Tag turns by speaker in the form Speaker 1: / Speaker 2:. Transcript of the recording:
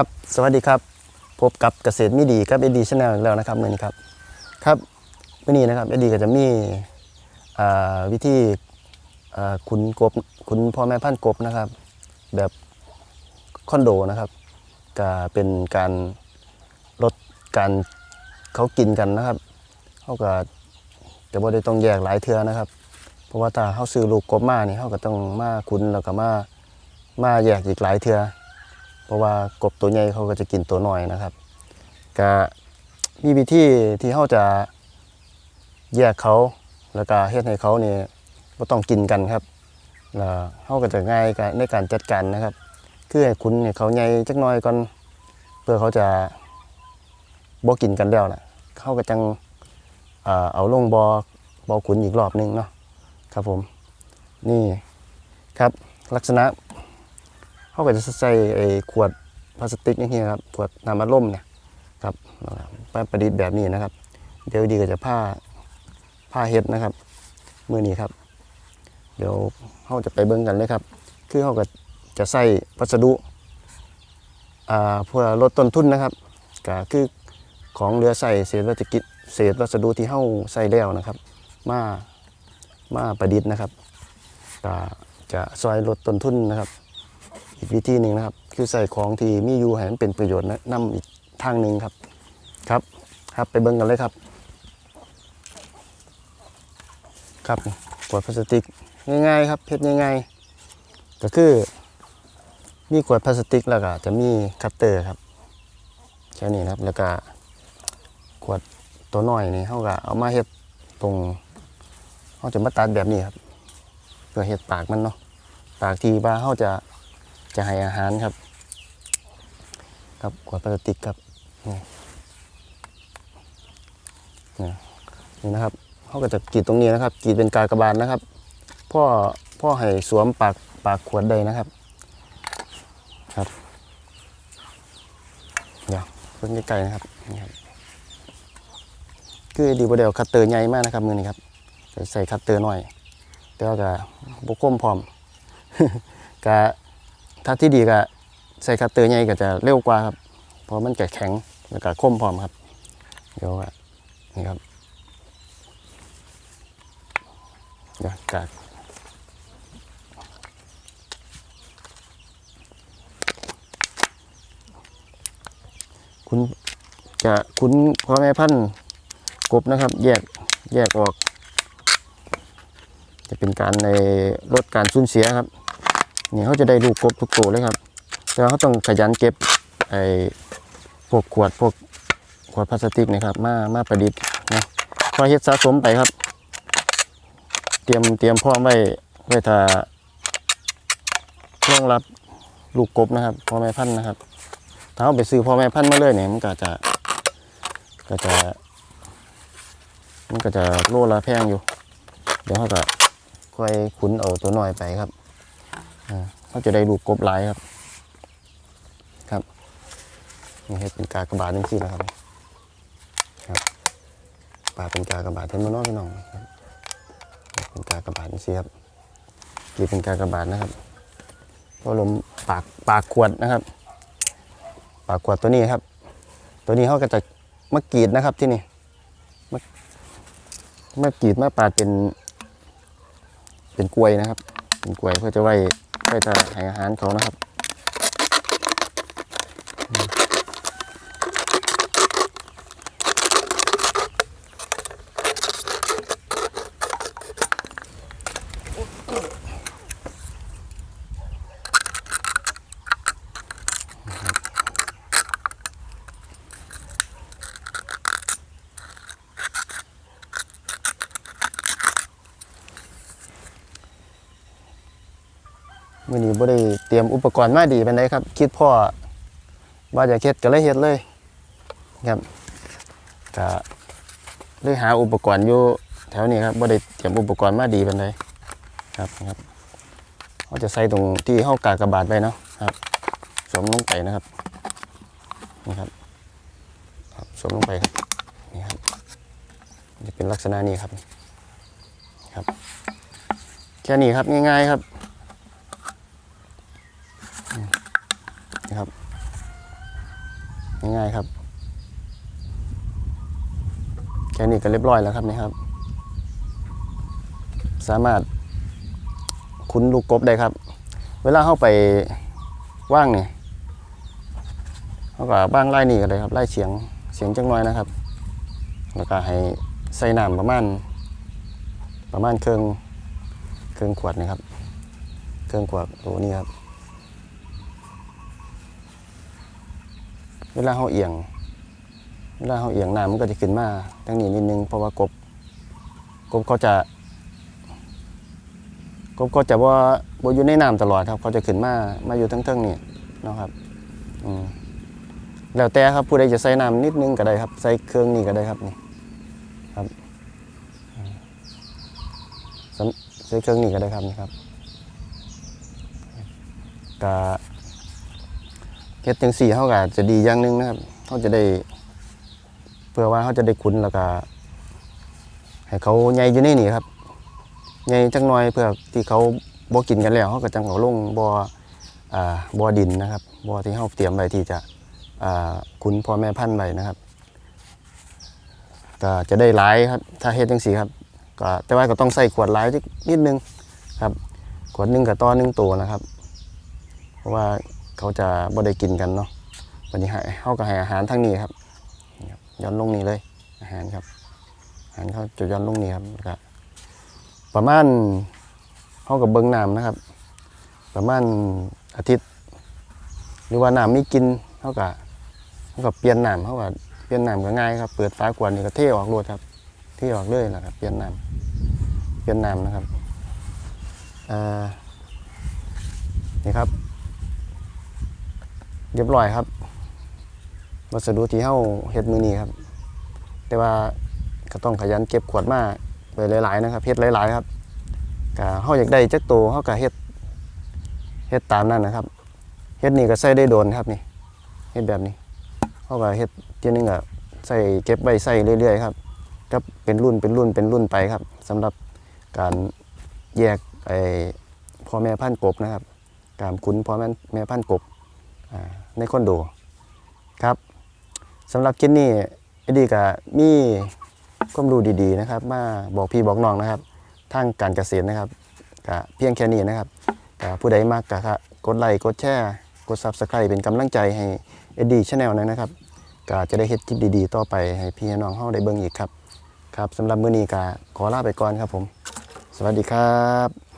Speaker 1: ครับสวัสดีครับพบกับเกษตรมิดีกับเอดีชาแนลแล้วนะครับมื่อนี้ครับครับมื่อนี้นะครับเอดีก็จะมีวิธีอ่าขุนกบขุนพ่อแม่พันธุ์กบนะครับ แบบคอนโดนะครับก็เป็นการลดการเขากินกันนะครับเขาก็จะบ่ได้ต้องแยกหลายเทือนะครับ เพราะว่าถ้าเขาซื้อลูกกบมาเนี่ยเขาก็ต้องมาขุนแล้วก็มามาแยกอีกหลายเทือ เพราะว่ากบตัวใหญ่เขาก็จะกินตัวน้อยนะครับก็มีวิธีที่เขาจะแยกเขาแล้วก็เฮ็ดให้เขาเนี่ยบ่ต้องกินกันครับแล้วเขาก็จะง่ายในการจัดการนะครับ คือให้คุณให้เขาใหญ่จักน่อยก่อนเพื่อเขาจะบ่กินกันแล้วนะเขาก็จังเอาลงบอบอขุนอีกรอบนึงเนาะครับผมนี่ครับลักษณะ เขาก็จะใส่ไอ้ขวดพลาสติกอย่างเงี้ยครับขวดน้ำอัดลมเนี่ยครับไปประดิษฐ์แบบนี้นะครับ เดี๋ยวดีก็จะผ้าผ้าเฮ็ดนะครับมือนี้ครับ เดี๋ยวเขาจะไปเบิ่งกันเลยครับ คือเขาก็จะใส่วัสดุอ่าเพื่อลดต้นทุนนะครับก็คือของเหลือใส่เศษวัสดุเศษวัสดุที่เข้าใส่แล้วนะครับ มามาประดิษฐ์นะครับก็จะซอยลดต้นทุนนะครับ อีกวิธีหนึ่งนะครับ คือใส่ของที่มีอยู่ให้มันเป็นประโยชน์นะนำอีกทางหนึ่งครับ ครับ ครับไปเบิ่งกันเลยครับ ครับขวดพลาสติกง่ายๆครับเพชรง่ายๆก็คือมีขวดพลาสติกแล้วก็จะมีคัตเตอร์ครับแค่นี้นะครับแล้วก็ขวดตัวน้อยนี่เขาก็เอามาเฮ็ดตรงเขาจะมาตัดแบบนี้ครับ เพื่อเฮ็ดปากมันเนาะปากที่ว่าเขาจะ จะให้อาหารครับครับขวดพลาสติกครับนี่นี่นี่นะครับเขาก็จะกรีดตรงนี้นะครับกรีดเป็นกากบาลนะครับพ่อพ่อให้สวมปากปากขวดได้นะครับ ครับเดี๋ยวเพิ่งใกล้ๆนะครับนี่ครับคือดีบเดียวคัตเตอร์ใหญ่มากนะครับมือนี้ครับใส่คัตเตอร์หน่อยแต่ว่าก็บุกคมพร้อมกะ ถ้าที่ดีก็ใส่คัตเตอร์ใหญ่ก็จะเร็วกว่าครับ เพราะมันจะแข็งแล้วก็คมพร้อมครับ เดี๋ยวอะนี่ครับเดี๋ยวกากคุณจะคุณพ่อแม่พันธุ์กบนะครับ แยกแยกออก จะเป็นการในลดการสูญเสียครับ นี่เขาจะได้ลูกกบทุกตัวเลยครับ แต่ว่าเขาต้องขยันเก็บไอ้พวกขวดพวกขวดพลาสติกนะครับ มามาประดิษฐ์นะพอเฮ็ดสะสมไปครับ เตรียมเตรียมพร้อมไว้ไว้ถ้ารองรับลูกกบนะครับพ่อแม่พันธุ์นะครับ ถ้าเอาไปซื้อพ่อแม่พันธุ์มาเลยเนี่ยมันก็จะก็จะ มันก็จะโลละแพงอยู่ เดี๋ยวเขาก็ค่อยขุนเอาตัวน้อยไปครับ เขาจะได้ลูกกบหลายครับ ครับนี่เฮ็ดเป็นกากระบาทจังซี่แหละครับครับปลาเป็นกากระบาทเห็นบ่เน้องพี่น้องครับเป็นกากระบาทจังซี่ครับกีเป็นกากระบาทนะครับพอลมปากปากขวดนะครับ ปากขวดตัวนี้ครับ ตัวนี้เขาก็จะมากรีดนะครับที่นี่มามากรีดมาปาดเป็น เป็นกลวยนะครับ เป็นกลวยเพื่อจะไว้ เพื่อจะให้อาหารเขานะครับ มื่อนี้บ่ได้เตรียมอุปกรณ์มาดีเปานใดครับ คิดพ่อว่าจะเฮ็ดก็เลยเฮ็ดเลยครับก็เลยหาอุปกรณ์อยู่แถวนี้ครับบ่ได้เตรียมอุปกรณ์มาดีเปานใดครับครับเขาจะใส่ตรงที่เฮากากระบาทไว้เนาะครับสวมลงไปนะครับนี่ครับครับสวมลงไปครับนี่ครับจะเป็นลักษณะนี้ครับครับ แค่นี้ครับง่ายๆครับ นะครับ ง่ายๆครับ แค่นี้ก็เรียบร้อยแล้วครับนี่ครับ สามารถคุ้นลูกกบได้ครับ เวลาเข้าไปว่างเนี่ยเขาก็บ้างไล่นี่ก็เลยครับไล่เสียงเสียงจังน้อยนะครับ แล้วก็ให้ใส่น้ำประมาณประมาณเครื่องเครื่องขวดนะครับ เครื่องขวดตัวนี้ครับ เวลาเขาเอียง เวลาเขาเอียงน้ำมันก็จะขึ้นมาทั้งนี้นิดนึงเพราะว่ากบ กบเขาจะ กบก็จะว่าบอยู่ในน้ำตลอดครับ เขาจะขึ้นมามาอยู่ทั้งๆนี่นะครับอืมแล้วแต่ครับผู้ใดจะใส่น้ำนิดนึงก็ได้ครับ ใส่เครื่องนี่ก็ได้ครับนี่ครับใส่เครื่องนี่ก็ได้ครับนี่ครับกะ เฮ็ดจังสี่เขาก็จะดีอย่างหนึงนะครับเขาจะได้เพื่อว่าเขาจะได้คุ้นแล้วก็ให้เขาใหญ่อยู่ในนี่ครับใหญ่จังหน่อยเพื่อที่เขาบ่กินกันแล้วเขาก็จังเอาลงบ่ออ่าบ่อดินนะครับบ่อที่เขาเตรียมไว้ที่จะอ่าคุณพ่อแม่พันธุ์ไว้นะครับ ก็จะได้หลายครับถ้าเฮ็ดจังซี่ครับก็แต่ว่าก็ต้องใส่ขวดหลายนิดนึงครับ ขวดหนึงกับต่อหนึงตัวนะครับ เพราะว่า เขาจะบ่ได้กินกันเนาะวันนี้ให้เขาก็ให้อาหารทางนี้ครับย้อนลงนี้เลย อาหารครับ อาหารเขาจะย้อนลงนี้ครับก็ประมาณเขากับเบิ้งน้ำนะครับ ประมาณอาทิตย์ หรือว่าน้ำไม่กินเขากับเขากับเปลี่ยนน้ำเขากับเปลี่ยนน้ำก็ง่ายครับเปิดฝาขวดนี่ก็เทออกรวดครับเทออกเลยนะครับเปลี่ยนน้ำเปลี่ยนน้ำนะครับอ่านี่ครับ เรียบร้อยครับ วัสดุที่เขาเฮ็ดมือนี้ครับ แต่ว่าก็ต้องขยันเก็บขวดมาไว้หลายๆนะครับเฮ็ดหลายๆครับก็เฮาอยากได้จักโตเฮาก็เฮ็ดเฮ็ดตามนั้นนะครับเฮ็ดนี่ก็ใส่ได้โดนครับนี่เฮ็ดแบบนี้เฮาก็เฮ็ดเทียนึงก็ใส่เก็บไว้ใส่เรื่อยๆครับก็เป็นรุ่นเป็นรุ่นเป็นรุ่นไปครับสำหรับการแยกไอ้พ่อแม่พันธุ์กบนะครับ การคุ้นพ่อแม่แม่พันธุ์กบ ในคอนโดครับสำหรับคลิปนี้ไอ้ดีก็มีความรู้ดีๆนะครับ มาบอกพี่บอกน้องนะครับ ทางการเกษตรนะครับก็เพียงแค่นี้นะครับก็ผู้ใดมากก็ครับกดไลค์กดแชร์กด Subscribe เป็นกำลังใจให้เอ็ดดี้ชาแนลนะครับก็จะได้เฮ็ดคลิปดีๆ ต่อไปให้พี่น้องเฮาได้เบิ่งอีกครับ ครับสำหรับมื้อนี้ก็ขอลาไปก่อนครับผม สวัสดีครับ